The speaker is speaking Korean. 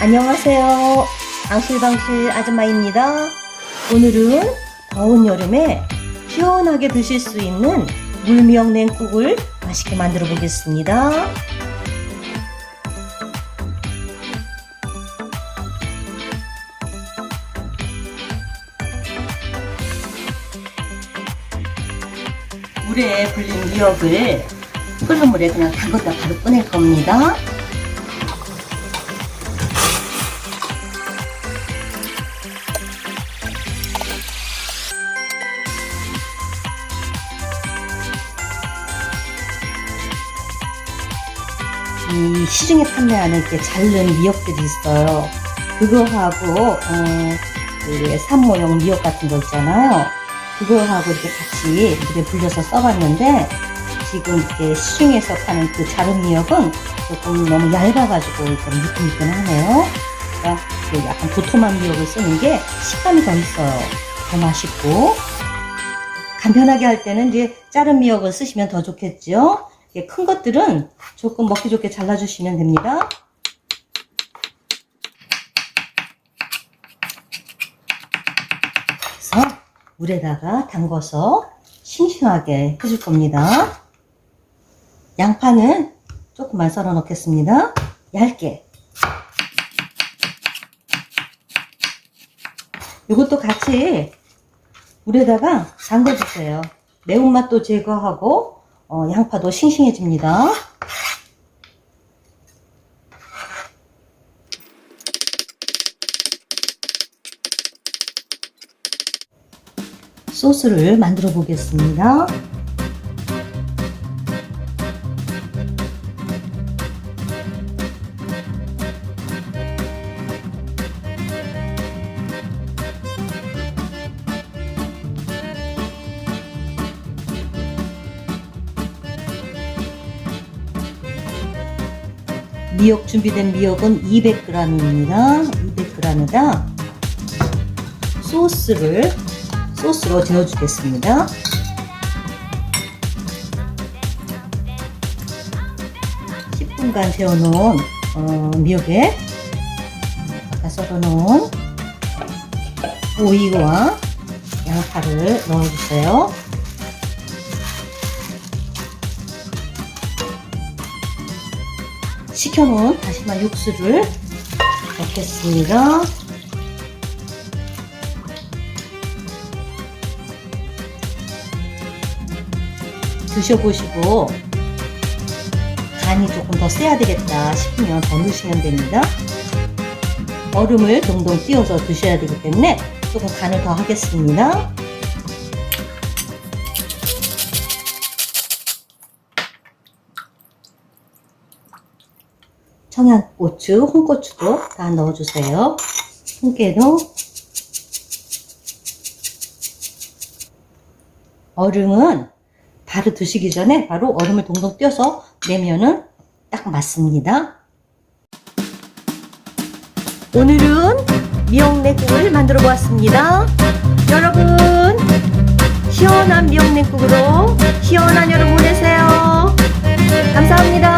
안녕하세요. 방실방실 아줌마입니다. 오늘은 더운 여름에 시원하게 드실 수 있는 물미역 냉국을 맛있게 만들어 보겠습니다. 물에 불린 미역을 끓는 물에 그냥 담갔다 바로 꺼낼 겁니다. 이 시중에 판매하는 이렇게 자른 미역들이 있어요. 그거하고 어, 그 산모용 미역 같은 거 있잖아요. 그거하고 이렇게 같이 물에 불려서 써봤는데 지금 이렇게 시중에서 파는 그 자른 미역은 조금 너무 얇아가지고 좀 미끈미끈하네요. 그러니까 그 약간 도톰한 미역을 쓰는 게 식감이 더 있어요. 더 맛있고 간편하게 할 때는 이제 자른 미역을 쓰시면 더. 이게 큰 것들은 조금 먹기 좋게 잘라주시면 됩니다. 그래서 물에다가 담궈서 싱싱하게 해줄 겁니다. 양파는 조금만 썰어 넣겠습니다. 얇게. 이것도 같이 물에다가 담궈주세요. 매운맛도 제거하고 어, 양파도 싱싱해집니다. 소스를 만들어 보겠습니다. 미역 준비된 미역은 200g입니다. 200g에다 소스를 소스로 재워주겠습니다. (10분간) 재워놓은 어, 미역에 아까 썰어놓은 오이와 양파를 넣어주세요. 식혀놓은 다시마 육수를 넣겠습니다. 드셔보시고 간이 조금 더 세야 되겠다 싶으면 더 넣으시면 됩니다. 얼음을 동동 띄워서 드셔야 되기 때문에 조금 간을 더 하겠습니다. 청양고추, 홍고추도 다 넣어주세요. 홍게도 얼음은 바로 드시기 전에 바로 얼음을 동동 띄어서 내면은 딱 맞습니다. 오늘은 미역냉국을 만들어 보았습니다. 여러분 시원한 미역냉국으로 시원한 여름 보내세요. 감사합니다.